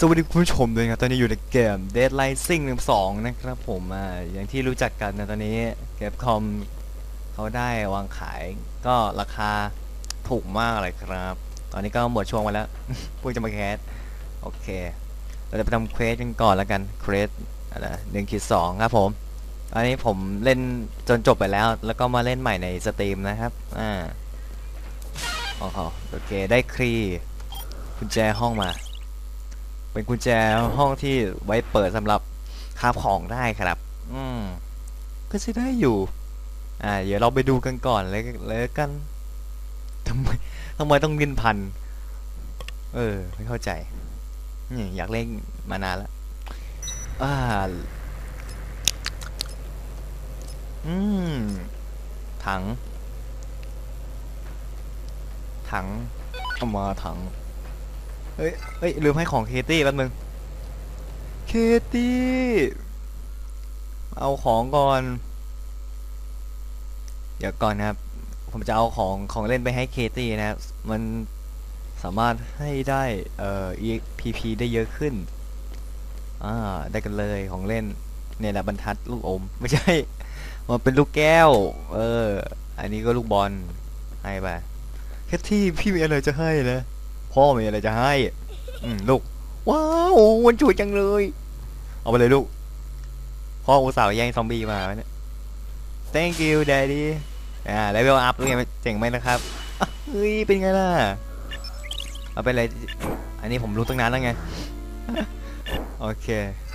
สวัสดีคุณผู้ชมด้วยครับ ตอนนี้อยู่ในเกม Dead Rising 2นะครับผมอ่าอย่างที่รู้จักกันนะตอนนี้เกมคอมเขาได้วางขาย ก็ราคาถูกมากเลยครับ ตอนนี้ก็หมดช่วงมาแล้วพิ่งจะมาแคส โอเค เราจะไปทำเควสกันก่อนแล้วกัน เควสอะไรหนึ่งขีดสองครับผม ตอนนี้ผมเล่นจนจบไปแล้ว แล้วก็มาเล่นใหม่ในสตรีมนะครับ อ่า โอ้โหโอเค ได้ครีกุญแจห้องมา เป็นกุญแจห้องที่ไว้เปิดสำหรับคาบของได้ครับ อืมก็ใช้ได้อยู่ อ่า เดี๋ยวเราไปดูกันก่อนเลยเลยกันทำไมทำไมต้องเงินพัน เออ ไม่เข้าใจนี่อยากเล่นมานานแล้วอ่าอืม ถัง ถังเอามาถัง เฮ้ยเฮ้ยลืมให้ของเคตี้แป๊บนึง เคตี้ เอาของก่อน เดี๋ยวก่อนนะครับ ผมจะเอาของของเล่นไปให้เคตี้นะครับ มันสามารถให้ได้เอ่อ EPP ได้เยอะขึ้น อ่า ได้กันเลยของเล่น เนี่ยแหละบรรทัดลูกอม ไม่ใช่ มันเป็นลูกแก้ว เออ อันนี้ก็ลูกบอล ให้ไปแค่ที่พี่มีอะไรจะให้นะ พ่อมีอะไรจะให้อืมลูก ว้าวมันจุยจังเลย เอาไปเลยลูก พ่ออุตส่าห์แย่งซอมบี้มาเนี่ย thank you daddy อ่า level up ด้วยไงเจ๋งไหมนะครับอะเฮ้ยเป็นไงล่ะ เอาไปเลย อันนี้ผมรู้ตั้งนานแล้วไง โอเค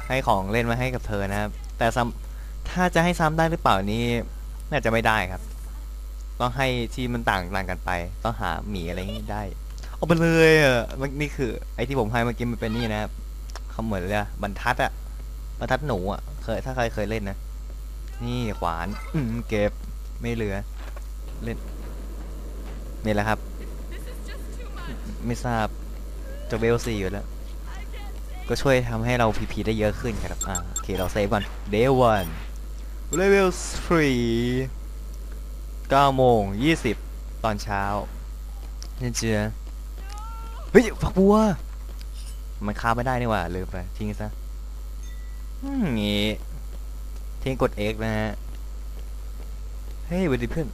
ให้ของเล่นมาให้กับเธอนะครับ แต่ซ้ำถ้าจะให้ซ้ำได้หรือเปล่านี่น่าจะไม่ได้ครับ ต้องให้ที่มันต่างต่างกันไป ต้องหาหมีอะไรนี้ได้ เอาไปเลยอะมันนี่คือ ไอที่ผมให้เมื่อกี้มันเป็นนี่นะครับเขาเหมือนเลยอะบรรทัดอะบรรทัดหนูอะเคยถ้าใครเคยเล่นนะ นี่ขวาน อืมเก็บไม่เหลือ เล่นนี่แหละครับ ไม่ทราบจะเวลซีอยู่แล้ว ก็ช่วยทำให้เราพีพีได้เยอะขึ้นครับอ่าโอเคเราเซฟก่อน day one level 3 9โมง20 ตอนเช้านี่เจือ เฮ้ยฝักบัว มันคาไม่ได้นี่หว่าลืมไปทิ้งซะงี้ทิ้งกด X นะฮะ เฮ้ยวัสดีเพื่อน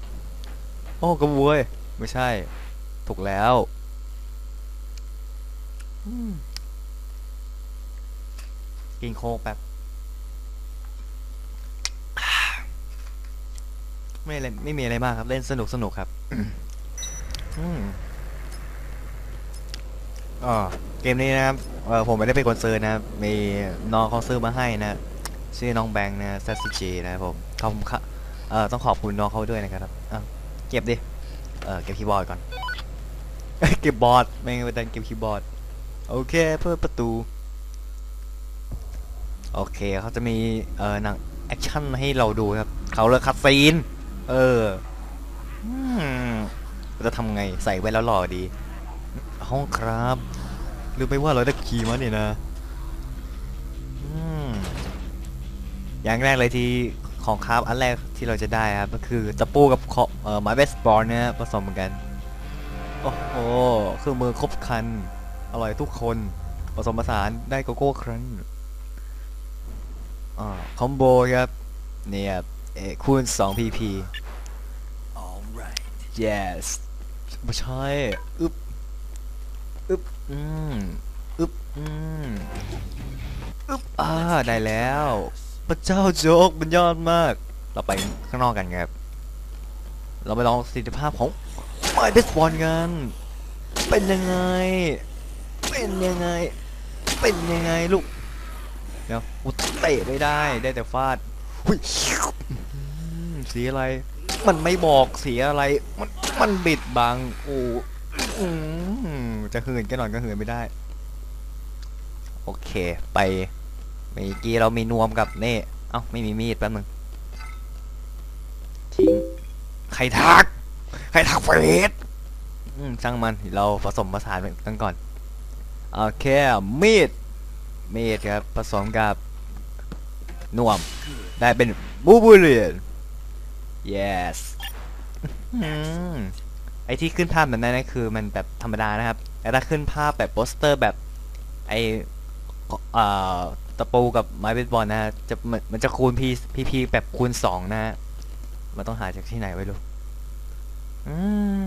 โอ้กระบวย ไม่ใช่ ถูกแล้วกินโคกแป๊บ ไม่อะไรไม่มีอะไรมากครับ เล่นสนุกสนุกครับ อืม อ๋อเกมนี้นะครับเออผมไม่ได้เป็นคนซื้อนะครับมีน้องเขาซื้อมาให้นะชื่อน้องแบงค์นะซัสซิจีนะครับผมขอบคุณครับเออต้องขอบคุณน้องเขาด้วยนะครับอะเก็บดิเออเก็บคีย์บอร์ดก่อนเก็บบอร์ดไม่งั้นไปดันเก็บคีย์บอร์ดโอเคเพิ่มประตู โอเคเขาจะมีเออหนังแอคชั่นให้เราดูครับเขาเลยคัดซีนเออจะทำไงใส่ไว้แล้วหล่อดี ห้องครับลืมไปว่าเราได้คีย์มาเนี่ยนะอืมอย่างแรกเลยที่ของครับอันแรกที่เราจะได้ครับก็คือตะปูกับขอเอ่อไม้เบสบอลเนี่ยผสมกันโอ้โหเครื่องมือครบครัน อร่อยทุกคนผสมผสานได้โกโก้ครั้นอ่าคอมโบครับเนี่ยเออคูณ 2 pp yes ไม่ใช่ อึบ อึบอืมอึบอืมอึบอ่าได้แล้ว พระเจ้าโจ๊กมันยอดมาก เราไปข้างนอกกันครับ เราไปลองประสิทธิภาพของไม้เบสบอลกัน เป็นยังไง เป็นยังไง เป็นยังไงลูก เดี๋ยวกูเตะไม่ได้ ได้แต่ฟาดหุยอืมสีอะไร มันไม่บอกสีอะไร มัน มันบิดบัง โอ้อืม จะหืนกันหน่อยก็หืนไม่ได้ โอเค ไปเมื่อกี้เรามีนวมกับเน่เอ้าไม่มีมีดแป๊บนึงทิ้งใครทักใครทักเฟสอืมช่างมันเราผสมผสานกันก่อนโอเคมีดมีดครับผสมกับนวม ได้เป็นบูบูเลียน yes อืม ไอที่ขึ้นภาพแบบนั้นนะคือมันแบบธรรมดานะครับแต่ถ้าขึ้นภาพแบบโปสเตอร์แบบไออ่าตะปูกับไม้เบสบอลนะจะมันมันจะคูณพีพีพีแบบคูณสองนะฮะมันต้องหาจากที่ไหนไว้รู้อืม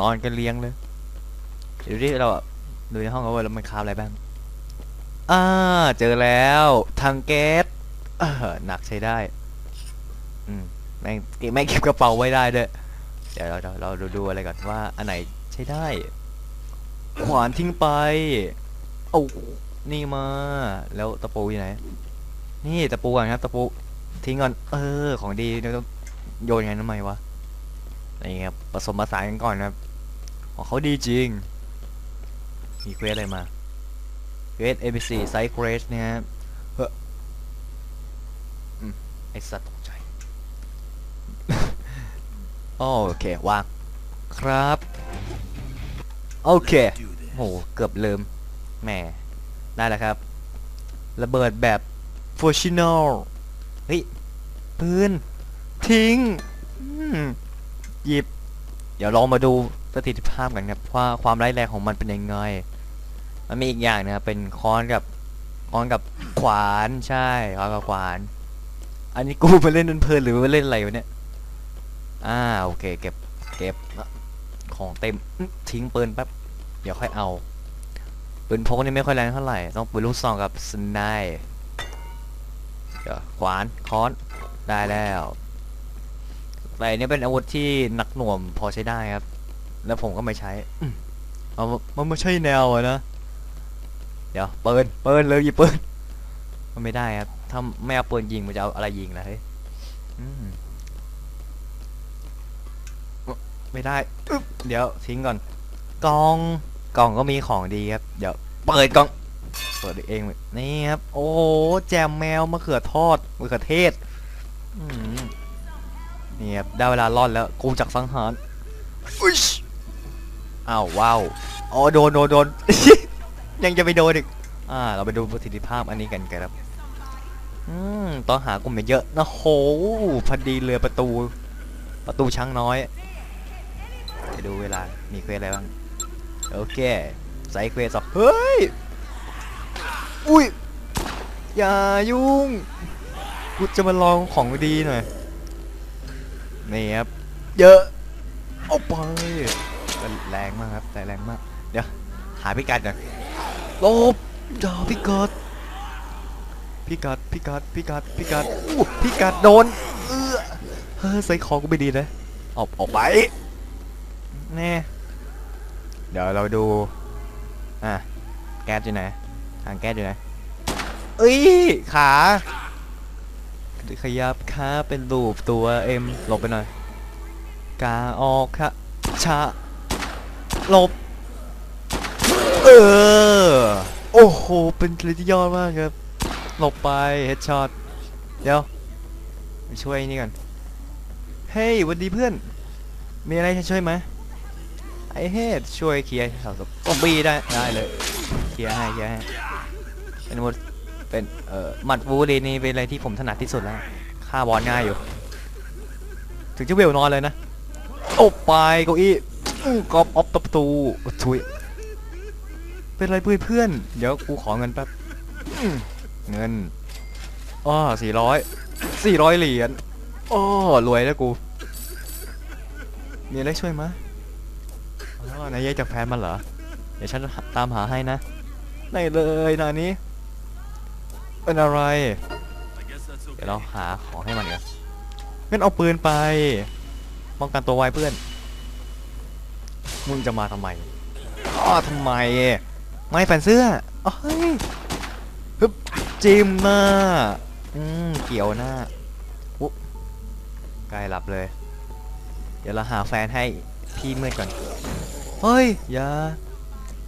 นอนกันเลี้ยงเลยเดี๋ยวดิเราดูในห้องเอาไว้แล้วมันคาบอะไรบ้างอ่าเจอแล้วทางแก๊สเออหนักใช้ได้ อืมแม่งแม่งเก็บกระเป๋าไว้ได้ด้วย เดี๋ยวเราเราดูดูอะไรก่อนว่าอันไหนใช้ได้ ขวานทิ้งไป เอานี่มา แล้วตะปูอยู่ไหน นี่ตะปูก่อนครับตะปูทิ้งก่อน เออ ของดีเราต้องโยนยังไงทำไมวะนี่ครับผสมผสานกันก่อนนะครับของเขาดีจริง มีเควสอะไรมาเควส ABC ไซส์เควสเนี่ยฮะเฮ้ออไอสัตว์ตกใจ โอเควางครับ โอเคโหเกือบลืมแหมได้แล้วครับระเบิดแบบฟอร์ชินอลเฮ้ยปืนทิ้งหยิบ เดี๋ยวลองมาดูประสิทธิภาพกันครับว่าความร้ายแรงของมันเป็นยังไง มันมีอีกอย่างนะครับเป็นค้อนกับค้อนกับขวานใช่ค้อนกับขวาน อันนี้กูมาเล่นเพลินหรือมาเล่นอะไรวะเนี่ย อ่าโอเคเก็บเก็บของเต็มทิ้งปืนแป๊บเดี๋ยวค่อยเอาปืนพกนี่ไม่ค่อยแรงเท่าไหร่ต้องปืนลูกซองกับสไนเดี๋ยวขวานค้อนได้แล้วแต่อันนี้เป็นอาวุธที่หนักหน่วงพอใช้ได้ครับ แล้วผมก็ไม่ใช้อืมเอามันไม่ใช่แนวนะ เดี๋ยวปืนปืนเลยหยิบปืนมันไม่ได้ครับถ้าไม่เอาปืนยิงมันจะเอาอะไรยิงล่ะเฮ้ยอืม ไม่ได้อึ๊บเดี๋ยวทิ้งก่อน กล่องกล่องก็มีของดีครับ เดี๋ยวเปิดกล่อง เปิดเองนี่ครับ โอ้โหแจมแมวมะเขือทอดมะเขือเทศนี่ครับได้เวลารอดแล้วกูจากสังหารอุ๊ยอ้าวว้าวอ๋อโดนโดนโดนยังจะไปโดนอีกอ่า เราไปดูประสิทธิภาพอันนี้กันครับอืมต้องหากลุ่มเยอะๆนะโหพอดีเลยประตู ประตูช้างน้อย ดูเวลา มีเควสอะไรบ้าง โอเคใส่เควสสองเฮ้ย อุ้ย อย่ายุ่ง กูจะมาลองของดีหน่อย นี่ครับ เยอะเอาไปแรงมากครับแต่แรงมาก เดี๋ยว หาพิกัดก่อนลบอย่าพิกัดพิกัดพิกัดพิกัดพิกัดอู้พิกัดโดน เออเฮ้ยใส่ของกูไม่ดีนะ ออกออกไป น่เดี๋ยวเราดู อะ แก๊สอยู่ไหน ทางแก๊สอยู่ไหนเอ้ย ขา ขยับขาเป็นรูปตัวเอ็มหลบไปหน่อย กาออกค่ะชะหลบ เออ โอ้โห เป็นอะไรที่ยอดมากครับ หลบไปเฮดช็อต เดี๋ยวช่วยนี่ก่อน เฮ้ยวันดีเพื่อน มีอะไรให้ช่วยไหม ไอ้เฮดช่วยเคลียร์แถวซอมบี้ได้ได้เลยเคลียร์ให้เคลียร์ให้เป็นมดเป็นเอ่อหมัดวูลีนี่เป็นอะไรที่ผมถนัดที่สุดแล้วฆ่าบอลง่ายอยู่ ถึงจะเวลนอนเลยนะโอ้ไปเก้าอี้กอบออฟประตูโอ้ชุยเป็นไรเพื่อนเพื่อนเดี๋ยวกูขอเงินแป๊บเงินอ้อสี่ร้อยสี่ร้อยเหรียญอ้อรวยแล้วกูมีอะไรช่วยไห มอ๋อนายแยกจากแฟนมันเหรอ เดี๋ยวฉันตามหาให้นะไหนเลยนานี้ เป็นอะไร เดี๋ยวเราหาของให้มันกันงั้นเอาปืนไป ป้องกันตัวไว้เพื่อน มึงจะมาทำไมอ้อทำไม ไม่แฟนเสื้อเอ้ยฮึบจิ้มหน้า อืม เกี่ยวหน้าอุ๊บใกล้หลับเลย เดี๋ยวเราหาแฟนให้พี่เมืดก่อน เฮ้ย อย่า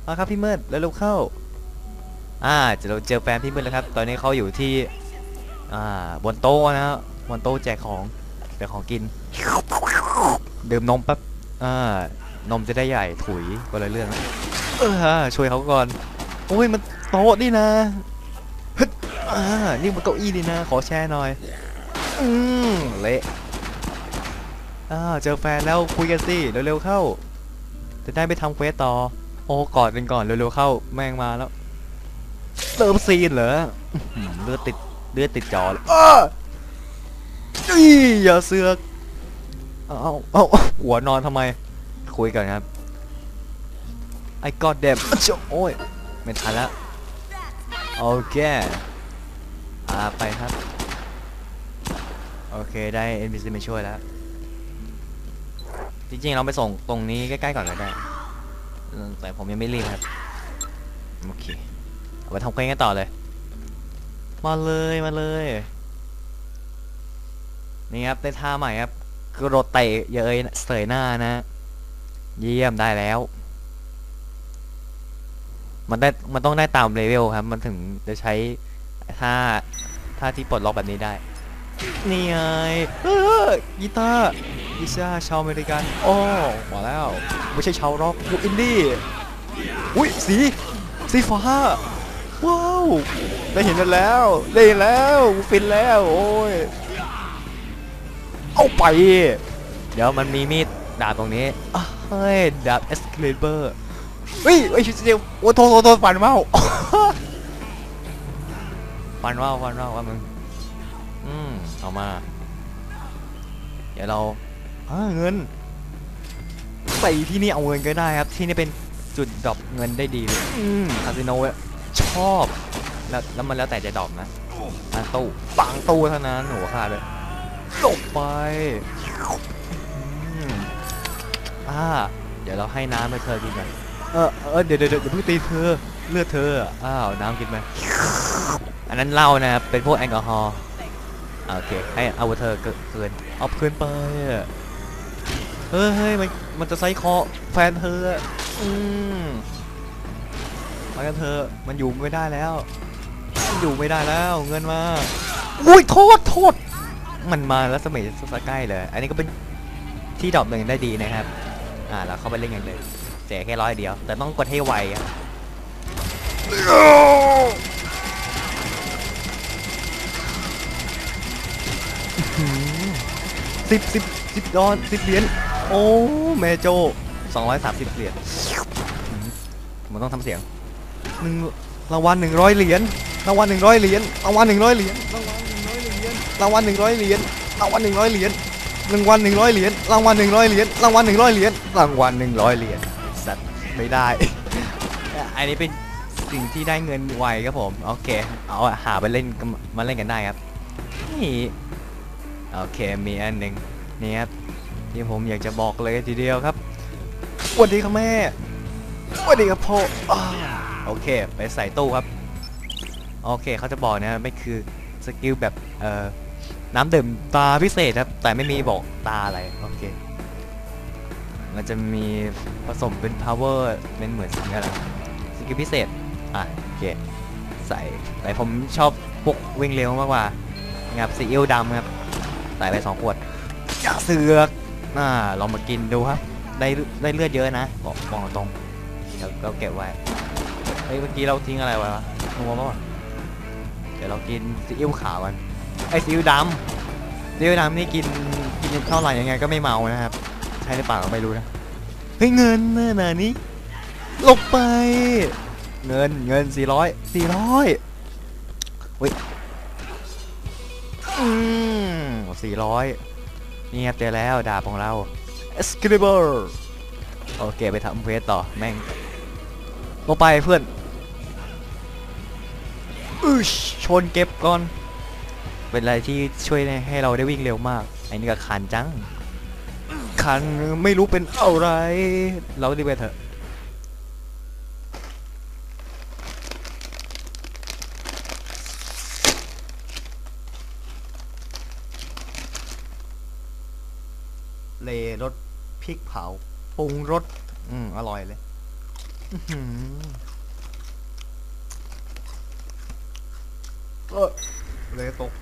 มาครับพี่เมืดแล้วเร็วเข้า อ่าจะเราเจอแฟนพี่เมืดแล้วครับ ตอนนี้เขาอยู่ที่ อ่า บนโต๊ะนะครับบนโต๊ะแจกของแจกของกิน ดื่มนมแป๊บ อ่า นมจะได้ใหญ่ถุยก็เลยเรื่องเออช่วยเขาก่อน โอ้ย มันโต๊ะนี่นะฮึอ่า นี่มันเก้าอี้นี่นะ ขอแชร์หน่อย อืมเละอ่าเจอแฟนแล้วคุยกันสิ เร็วๆเข้า จะได้ไปทำเควสต่อ โอ้กอดกันก่อนเร็วๆเข้าแม่งมาแล้ว เติมซีนเหรอเลือดติดเลือดติดจอเลยอ้าอี้อย่าเสือกเอาเอาเอาหัวนอนทำไม คุยกันครับไอ้กอดเดมโอ้ยไม่ทันแล้วโอเคพาไปครับ โอเค ได้ NPC มาช่วยแล้ว จริงๆ เราไปส่งตรงนี้ใกล้ๆก่อนก็ได้ แต่ผมยังไม่รีบครับ โอเคเอาไปทำเพลงกันต่อเลย มาเลยมาเลย นี่ครับได้ท่าใหม่ครับกระโดดเตะเยยเสยหน้านะ เยี่ยมได้แล้ว มันได้มันต้องได้ตามเลเวลครับ มันถึงจะใช้ท่าท่าที่ปลดล็อกแบบนี้ได้ นี่ไงกีตาร์ กีตาร์ชาวอเมริกัน โอ้ มาแล้ว ไม่ใช่ชาวร็อกอินดี้ อุ้ยสี สีฟ้า ว้าว ได้เห็นกันแล้ว ได้เห็นแล้ว ฟินแล้ว โอ้ย เอาไป เดี๋ยวมันมีมีดดาบตรงนี้เฮ้ย ดาบเอสเคลเบอร์เฮ้ยไอ้ชิเดียวโอ้โทโทโทฟันเมาฟันเมาฟันเมาว่ามึง อืมเอามา เดี๋ยวเรา อ่าเงินใส่ที่นี่เอาเงินก็ได้ครับ ที่นี่เป็นจุดดรอปเงินได้ดีเลยอืมคาสิโนอะชอบแล้วแล้วมันแล้วแต่จะดรอปนะบางตู้บางตู้เท่านั้นหัวขาดเลยลงไปอืมอ่าเดี๋ยวเราให้น้ำไปเธอกินกันเออเออเดี๋ยวเดี๋ยวเดี๋ยวเพิ่งตีเธอเลือดเธออะอ้าวน้ำกินไหมอันนั้นเหล้านะครับเป็นพวกแอลกอฮอล์อ่าโอเคให้เอาเธอเกินเกินเอาเกินไปอะ เฮ้ยเฮ้ยมันมันจะไซคอแฟนเธออะอืมไปกันเธอมันอยู่ไม่ได้แล้วมันอยู่ไม่ได้แล้วเงินมาอุ้ยโทษโทษมันมาแล้วสมัยสใกล้เลย อันนี้ก็เป็นที่ดรอปหนึ่งได้ดีนะครับ อ่าเราเข้าไปเล่นกันเลยเสียแค่ร้อยเดียว แต่ต้องกดให้ไวอะสิบสิบสิบดอนสิบเหรียญ โอ้แม่โจสองร้อยสามสิบเหรียญมันต้องทำเสียงหนึ่งรางวัลหนึ่งร้อยเหรียญรางวัลหนึ่งร้อยเหรียญรางวัลหนึ่งร้อยเหรียญรางวัลหนึ่งร้อยเหรียญรางวัลหนึ่งร้อยเหรียญรางวัลหนึ่งร้อยเหรียญรางวัลหนึ่งร้อยเหรียญรางวัลหนึ่งร้อยเหรียญรางวัลหนึ่งร้อยเหรียญรางวัลหนึ่งร้อยเหรียญสัตว์ไม่ได้ อันนี้เป็นสิ่งที่ได้เงินไวครับผมโอเคเอาอะหาไปเล่นกันมาเล่นกันได้ครับนี่โอเคมีอันหนึ่งนี่ครับ ที่ผมอยากจะบอกเลยทีเดียวครับสวัสดีครับแม่สวัสดีครับพ่ออ้าวโอเค ไปใส่ตู้ครับ โอเคเขาจะบอกนะไม่คือสกิลแบบเอ่อน้ำดื่มตาพิเศษครับ แต่ไม่มีบอกตาอะไร โอเค มันจะมีผสมเป็น power เป็นเหมือนสิ่งอะไรสกิลพิเศษ อะ โอเค ใส่ แต่ผมชอบพวกวิ่งเร็วมากกว่านะครับซีอิ๊วดำครับ ใส่ไปสองขวดอย่าเสือก อ่าลองมากินดูครับ ได้ได้เลือดเยอะนะบอกบอกตรงเดี๋ยวเราเก็บไว้เฮ้ยเมื่อกี้เราทิ้งอะไรไว้วะนัวปะวะเดี๋ยวเรากินซีอิ๊วขาวกันไอ้ซีอิ๊วดำซีอิ๊วดำนี่กินกินเท่าไหร่ยังไงก็ไม่เมานะครับ ใช่หรือเปล่าก็ไม่รู้นะเฮ้ยเงินเน่ะนี่ลงไปเงินเงิน400 400เฮ้ยอืม400 นี่ครับเจอแล้วดาบของเรา Excalibur โอเคไปทำเพจต่อแม่งลงไปเพื่อนอึชชนเก็บก่อน เป็นอะไรที่ช่วยให้เราได้วิ่งเร็วมาก ไอ้นี่ก็คันจัง คันไม่รู้เป็นอะไร เราดีไปเถอะ เลรสพริกเผา ปรุงรสอืมอร่อยเลยอื้อหือเออเลยตก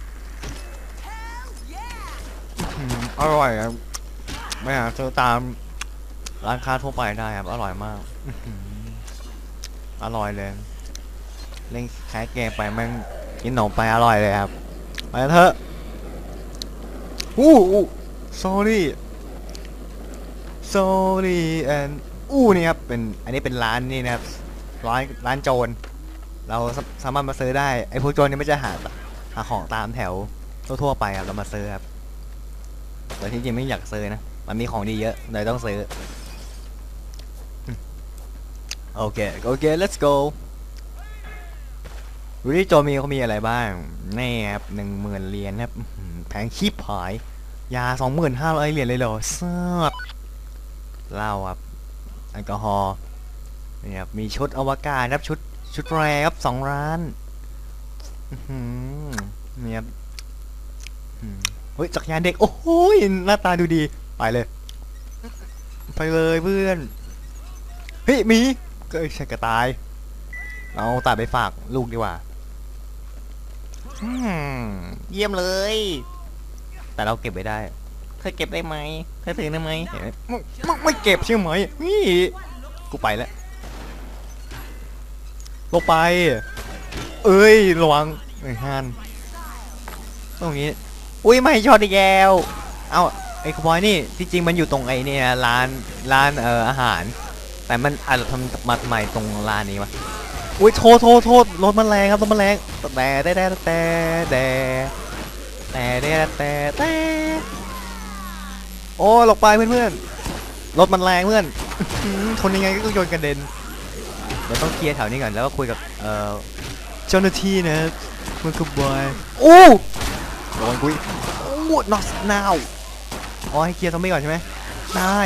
อื้อหืออร่อยครับไม่หาซื้อตามร้านค้าทั่วไปได้ครับ อร่อยมากอื้อหืออร่อยเลย เล่นแค่เกมไปแม่งกินขนมไปอร่อยเลยครับ ไปเถอะอู้อู้ sorry sorry and อู้นี่ครับเป็นอันนี้เป็นร้านนี่นะครับร้านร้านโจร เราสาสามารถมาซื้อได้ไอ้พวกโจรนี่ไม่จะหาหาของตามแถวทั่วๆไปครับเรามาซื้อครับแต่ที่จริงไม่อยากซื้อนะมันมีของดีเยอะเลยต้องซื้อโอเคโอเค let's go ดูที่โจมีเขามีอะไรบ้างนี่ครับหนึ่งหมื่นเหรียญครับหือแพงชิบหาย ยาสองหมื่นห้าร้อยเหรียญเลยเหรอเสื้อ เหล้าครับแอลกอฮอล์นี่ครับมีชุดอวกาศครับชุดชุดแรครับสองร้านนี่ครับเฮ้ยจักรยานเด็ก โอ้โหหน้าตาดูดี ไปเลย ไปเลยเพื่อน เฮ้ยมีก็ใช่กระตาย เอาตาไปฝากลูกดีกว่าเยี่ยมเลย แต่เราเก็บไว้ได้ ธอเก็บได้ไหมเธอถือได้ไหมเห็นไหมไม่ไม่ไม่เก็บใช่ไหมนี่กูไปแล้วลงไป เอ้ยระวังไอ้ฮันตรงนี้ อุ้ยไม่ช็อตอีกแล้วเอาไอ้ขบอยนี่ที่จริงมันอยู่ตรงไอ้เนี่ยร้านร้านเอ่ออาหาร แต่มันอาจจะทำมาใหม่ตรงร้านนี้วะอุ้ยโทษโทษโทษรถมันแรงครับรถมันแรงแต่แต่แต่แต่แต่แต่แต่แต่แต่ โอ้หลบไปเพื่อนเพื่อนๆรถมันแรงเพื่อนอื้อหือชนยังไงก็โยนกระเด็นเดี๋ยวต้องเคลียร์แถวนี้ก่อนแล้วก็คุยกับเอ่อเจ้าหน้าที่นะคุณกบอยโอ้โดนกุยโอ้ not now อ๋อให้เคลียร์ซอมบี้ก่อนใช่ไหมได้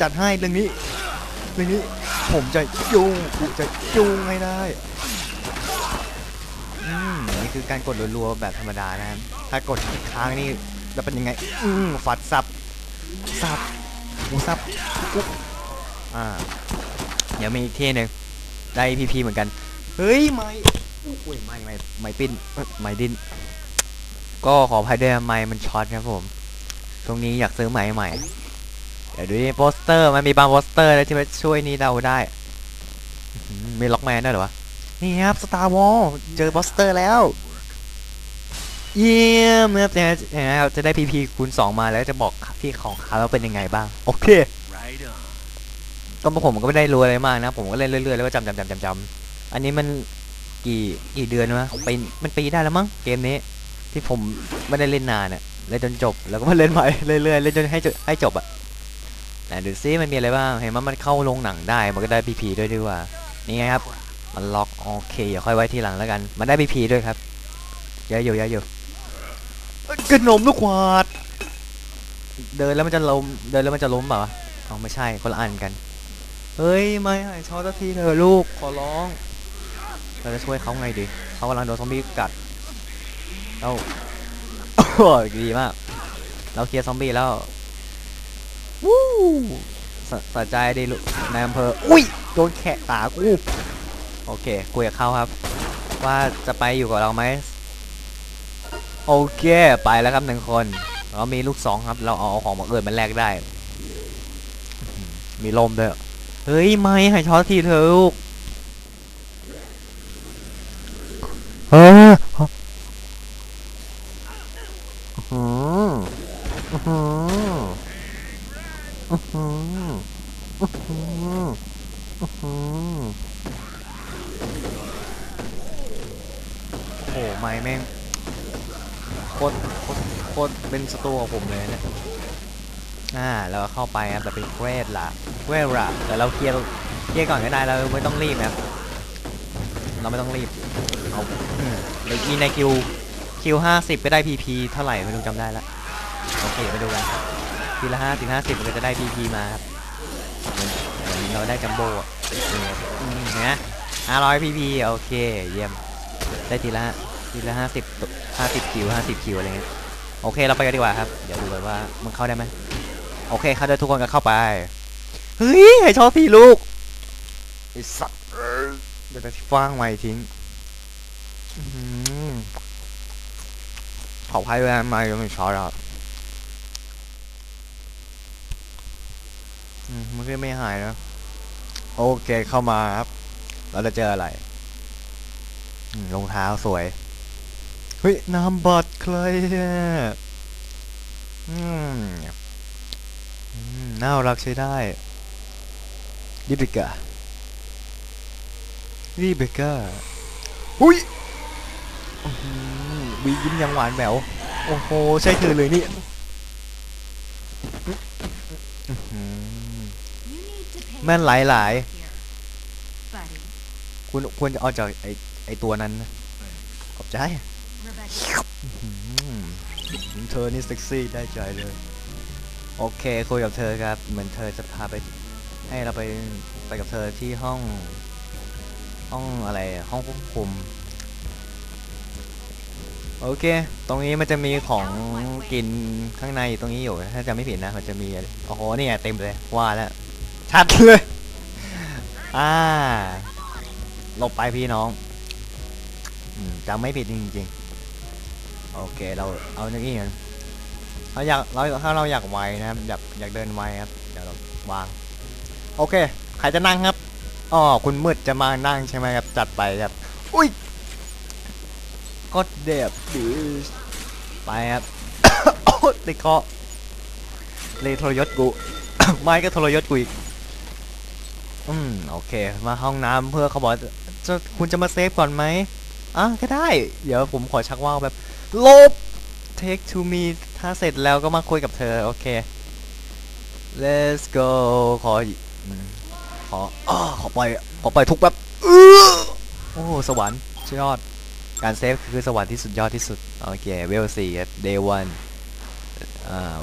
จัดให้เรื่องนี้เรื่องนี้ผมจะยุ่งกูจะยุ่งให้ได้อืมนี่คือการกดรัวๆแบบธรรมดานะครับถ้ากดอีกครั้งนี่จะเป็นยังไงอืมฟัดซับ ซับหมูซับอุ๊บอ่าเดี๋ยวมีอีกที่หนึ่งได้พีพีเหมือนกัน เฮ้ยไม่อุ้ยไม่ไม่ไม่ปิ้นไม่ดิ้นก็ขออภัยด้วยไม่มันช็อตครับผม ตรงนี้อยากซื้อไม้ใหม่เดี๋ยวดูดิโปสเตอร์มันมีบางโปสเตอร์แล้วที่มาช่วยนี่เราได้มีล็อกแมนด้วยหรอวะนี่ครับสตาร์วอลเจอโปสเตอร์แล้ว เยี่ยมนะครับเนี่ยนะครับจะได้พีพีคูณ2มาแล้วจะบอกที่ของเขาว่าเป็นยังไงบ้าง โอเคก็ผมก็ไม่ได้รู้อะไรมากนะ ผมก็เล่นเรื่อยๆแล้วก็จำจำจำจำจำอันนี้มันกี่กี่เดือนวะปมันปีได้แล้วมั้งเกมนี้ ที่ผมไม่ได้เล่นนานอะเล่นจนจบแล้วก็มาเล่นใหม่เรื่อยๆเล่นจนให้จบให้จบอะไหนดูซิมันมีอะไรบ้างเห็นว่ามันเข้าลงหนังได้มันก็ได้พีพีด้วยด้วยว่านี่ไงครับ มันล็อกโอเคเดี๋ยวค่อยไว้ทีหลังแล้วกัน มันได้พีพีด้วยครับเยอะอยู่เยอะอยู่ กระหนมลูกขวาด เดินแล้วมันจะล้ม เดินแล้วมันจะล้มเปล่าวะเอาไม่ใช่คนละอันกัน เฮ้ยไม่หายช็อตสักทีเถอลูกขอร้อง เราจะช่วยเขาไงดีเขากำลังโดนซอมบี้กัดเราโอ้ดีมาก เราเคลียร์ซอมบี้แล้ววู้สสะใจดีลูกนายอำเภอ อุ้ยโดนแขะตากูโอเคคุยกับเขาครับ ว่าจะไปอยู่กับเราไหม โอเค ไปแล้วครับหนึ่งคนเรามีลูกสองครับ เราเอาของมาเอิญมันแลกได้ มีลมด้วย เฮ้ย ไม่ให้ช็อตทีเถอะลูก ตรเป็นศัตรูของผมเลยเนี่ยอ่าเราเข้าไปครับแต่เป็นเกรดละเกรละแต่เราเคลียร์เคลียร์ก่อนก็ได้เราไม่ต้องรีบนะครับเราไม่ต้องรีบเอาเดี๋ยวอีในคิวคิวห้าสิบก็ได้พีพีเท่าไหร่ไม่รู้จำได้ละโอเคไปดูกันทีละห้าสิบห้าสิบมันก็จะได้พีพีมาครับเราได้จัมโบ้อะนี่ครับอืมเห็นไหมห้าร้อยพีพีโอเคเยี่ยมได้ทีละทีละห้าสิบห้าสิบคิวห้าสิบคิวอะไรเงี้ย โอเคเราไปกันดีกว่าครับ เดี๋ยวดูกันว่ามันเข้าได้ไหมโอเคครับเดี๋ยวทุกคนก็เข้าไป เฮ้ยให้ชอบพี่ลูกไอ้สัตว์เดี๋ยวจะฟางไว้ทิ้งอื้อหือขอพายแวนมายังไม่ช็อตอะอืมมันก็ไม่หายนะ โอเคเข้ามาครับ เราจะเจออะไรรองเท้าสวย เฮ้ยนามบัตรใครเนี่ยอืมน่ารักใช้ได้ริเบการิเบกาหุยอื้อหือวียิ้มยังหวานแหววโอ้โห ใช่เธอเลยนี่อื้อหือ You need to pay แม่นหลายหลายคุณควรจะเอาจากไอไอตัวนั้นนะขอบใจ เธอนี่เซ็กซี่ได้ใจเลย โอเคคุยกับเธอครับ เหมือนเธอจะพาไปให้เราไปไปกับเธอที่ห้อง ห้องอะไรห้องควบคุม โอเค ตรงนี้มันจะมีของกินข้างในตรงนี้อยู่ ถ้าจะไม่ผิดนะ มันจะมีโอ้โหนี่ไงเต็มเลยว่าแล้วชัดเลยอ่าหลบไปพี่น้องจำไม่ผิดจริงๆ โอเคเราเอาอย่างนี้กันเราอยากเราถ้าเราอยากไวนะครับอยากอยากเดินไวครับเดี๋ยวเราวาง โอเคใครจะนั่งครับอ๋อคุณมืดจะมานั่งใช่ไหมครับจัดไปครับอุ้ยก็เด็บดือไปครับโอ้ติดคอเลยทรยศกู ไม่ก็ทรยศกูอีก อืมโอเค มาห้องน้ำเพื่อเขาบอกจะคุณจะมาเซฟก่อนไหมอะก็ได้ เดี๋ยวผมขอชักว่าวแบบ ลบ take to me ถ้าเสร็จแล้วก็มาคุยกับเธอ โอเค let's go ขอ ขออขอปล่อยขอปล่อยทุกแบบอือโอ้ สวรรค์สุดยอด การเซฟคือสวรรค์ที่สุดยอดที่สุด โอเค เวลสี่ day one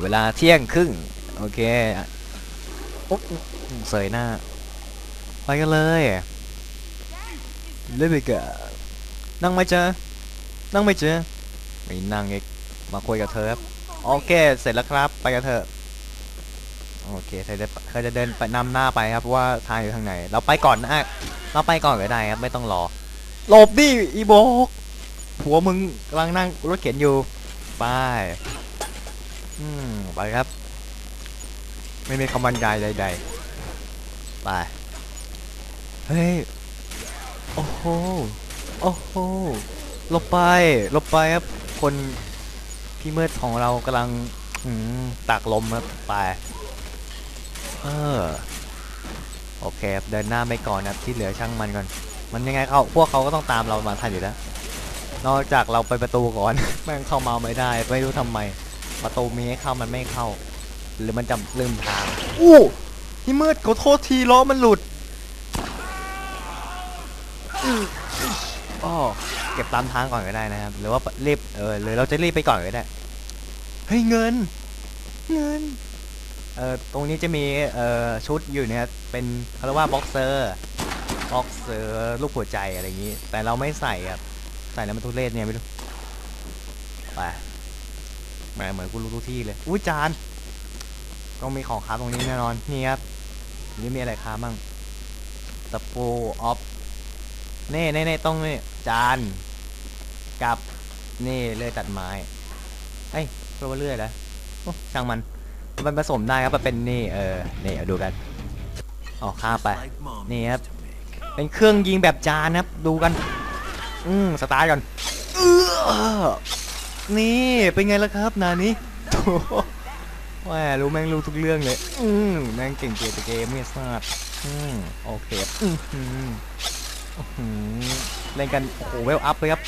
เวลาเที่ยงครึ่ง โอเคโอ๊เสยหน้า ไปกันเลยเลบิกะนั่งไหมจ๊ะนั่งไหมจ๊ะ ไม่นั่งเอกมาคุยกับเธอครับโอเค เสร็จแล้วครับ ไปกันเถอะโอเคเธอจะเธอจะเดินไปนำหน้าไปครับว่าทางอยู่ทางไหน เราไปก่อนนะเราไปก่อนก็ได้ครับ ไม่ต้องรอหลบดิอีโบกผัวมึงกำลังนั่งรถเข็นอยู่ไปอืมไปครับ ไม่มีคำบรรยายใดๆไปเฮ้ยโอ้โหโอ้โหหลบไปหลบไปครับ คนพี่มืดของเรากำลังตากลมครับไปเออโอเคเดินหน้าไปก่อนนะที่เหลือช่างมันก่อน มันยังไงเขาพวกเขาก็ต้องตามเรามาทันอยู่แล้ว นอกจากเราไปประตูก่อน แม่งเข้ามาไม่ได้ ไม่รู้ทำไม ประตูมีให้เข้ามันไม่เข้า หรือมันจำลืมทางอู้พี่มืดขอโทษทีล้อมันหลุด อ๋อเก็บตามทางก่อนก็ได้นะครับ หรือว่ารีบเออหรือเราจะรีบไปก่อนก็ได้เฮ้ยเงิน เงินเอ่อตรงนี้จะมีเอ่อชุดอยู่เนี่ยเป็นเขาเรียกว่าบ็อกเซอร์บ็อกเซอร์รูปหัวใจอะไรอย่างนี้ แต่เราไม่ใส่ครับใส่แล้วมันทุเรศเนี่ยไม่รู้ไปแหมเหมือนกูรู้ทุกที่เลยอุ้ยจานต้องมีของค้าตรงนี้แน่นอนนี่ครับนี่มีอะไรค้ามั่งตะปูออฟ น่เน่เน่ต้องนี่จานกับนี่เลยตัดไม้เอ้ยเรียกว่าเลื่อยแล้วช่างมัน มันผสมได้ครับมันเป็นนี่เออนี่เอาดูกันออกข้ามไปนี่ครับเป็นเครื่องยิงแบบจานครับ ดูกัน อืมสตาร์ทก่อนออนี่เป็นไงล่ะครับ นานี้โถ่แหมรู้แม่งรู้ทุกเรื่องเลย อืมแม่งเก่งเกมเกมไม่ทราอืมโอเคอืม เล่นกัน โอ้โหเวลอัพเลยครับ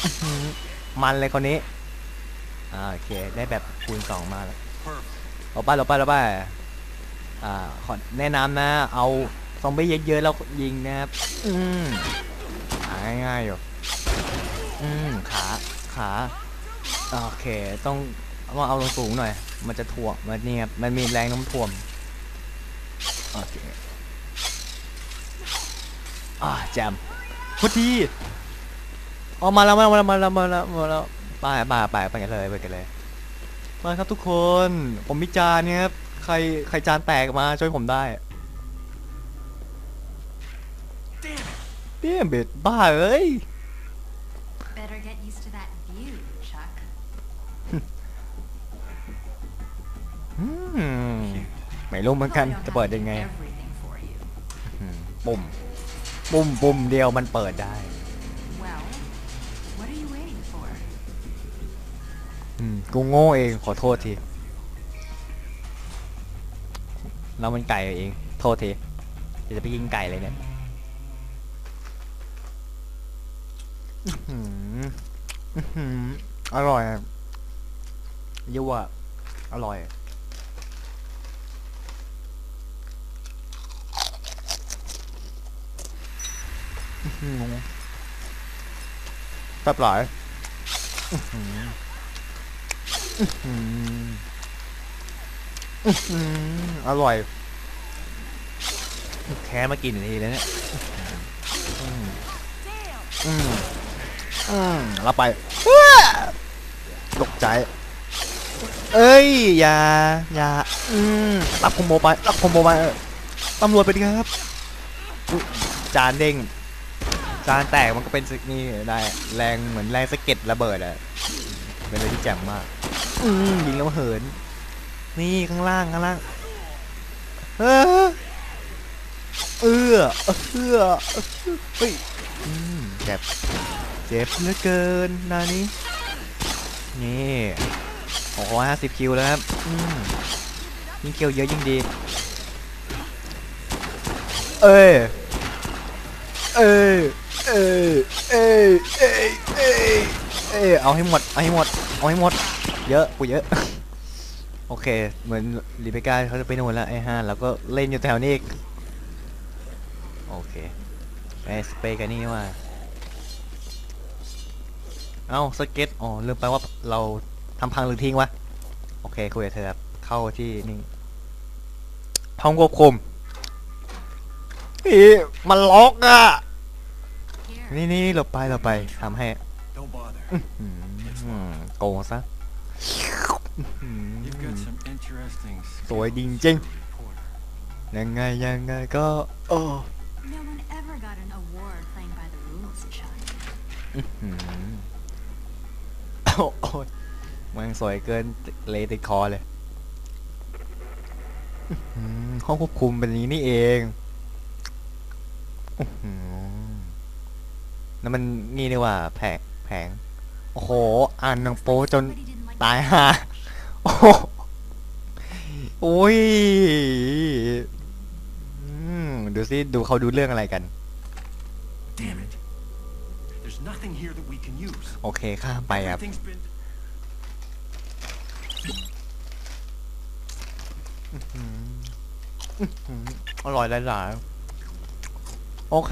มันเลยคนนี้อ่าโอเค ได้แบบคูณสองมาแล้วเราไปเราไปเราไปอ่าขอแนะนำนะ เอาซอมบี้เยอะๆแล้วยิงนะครับ อืมง่ายๆอยู่อืมขาขาโอเค ต้องต้องเอาลงสูงหน่อย มันจะถ่วงมันเนี่ยมันมีแรงโน้มถ่วงโอเคอ่าแจม พอดีออกมาแล้วมาแล้วมาแล้วมาแล้วมาแล้วไปไปไปไปกันเลยไปกันเลยมาครับทุกคนผมมีจานเนี่ยครับใครใครจานแตกมาช่วยผมได้เปี้ยเบ็ดบ้าเอ้ยไม่รู้เหมือนกันจะเปิดยังไงปุ่ม ปุ่มปุ่มเดียวมันเปิดได้ Well, what are you waiting for? อืม กูโง่เองขอโทษที เรามันไก่เอง โทษทีเดี๋ยวจะไปยิงไก่เลยเนี่ยอื้อหืออื้อหืออร่อยอะยั่วอร่อย อื้อหือแซ่บหลายอร่อย แค่มากินทีแล้วเนี่ยอืมอืมอืมรับไปตกใจ เอ้ย อย่า อย่า อืมรับคอมโบไป รับคอมโบไปตำรวจไปดิครับ จานเด้ง จานแตกมันก็เป็นสนี่ได้แรงเหมือนแรงสะเก็ดระเบิดอะเป็นอะไรที่แจ่มมาก อืมยิงแล้วเหิน นี่ข้างล่างข้างล่างเออเออเออเฮ้ยเจ็บเจ็บเหลือเกินนานี้นี่หกร้อยห้าสิบคิวแล้วครับยิ่งคิวเยอะยิ่งดี เอ้ย เอ้ยเอ้ยเอ้ยเอ้ยเอเอเอาให้หมด เอาให้หมด เอาให้หมด เยอะ กูเยอะ โอเค เหมือนรีเบก้าเขาจะไปนู่นแล้วไอ้ห้าแล้วก็เล่นอยู่แถวนี้อีก โอเคไปสเปกันนี่ว่า เอ้าสเก็ต อ๋อลืมไปว่าเราทำพังหรือทิ้งวะ โอเค คุยกับเธอครับ เข้าที่นี่ห้องควบคุมอีมันล็อกอะ นี่นี่เราไปเราไปทำให้ Don't bother. อืมโกงซะอืม You've got some interesting สวย skills, จริง reporter. ๆยังไงยังไงก็โอ้ No one ever got an award playing by the rules, Chuck. หืมโอ้ยมันสวยเกินเลยติดคอเลยอื้อหือห้องควบคุมเป็นอย่างนี้นี่เองอื้ อหือนั่นมันนี่นี่ว่าแผงแผง โอ้โห อ่านหนังโป๊จน Somebody didn't like ตายห่าโอ้โหโอ้ยอืมดูสิดูเขาดูเรื่องอะไรกัน Damn it. There's nothing here that we can use. โอเคข้ามไปครับ Everything's been อร่อยหลายๆโอเค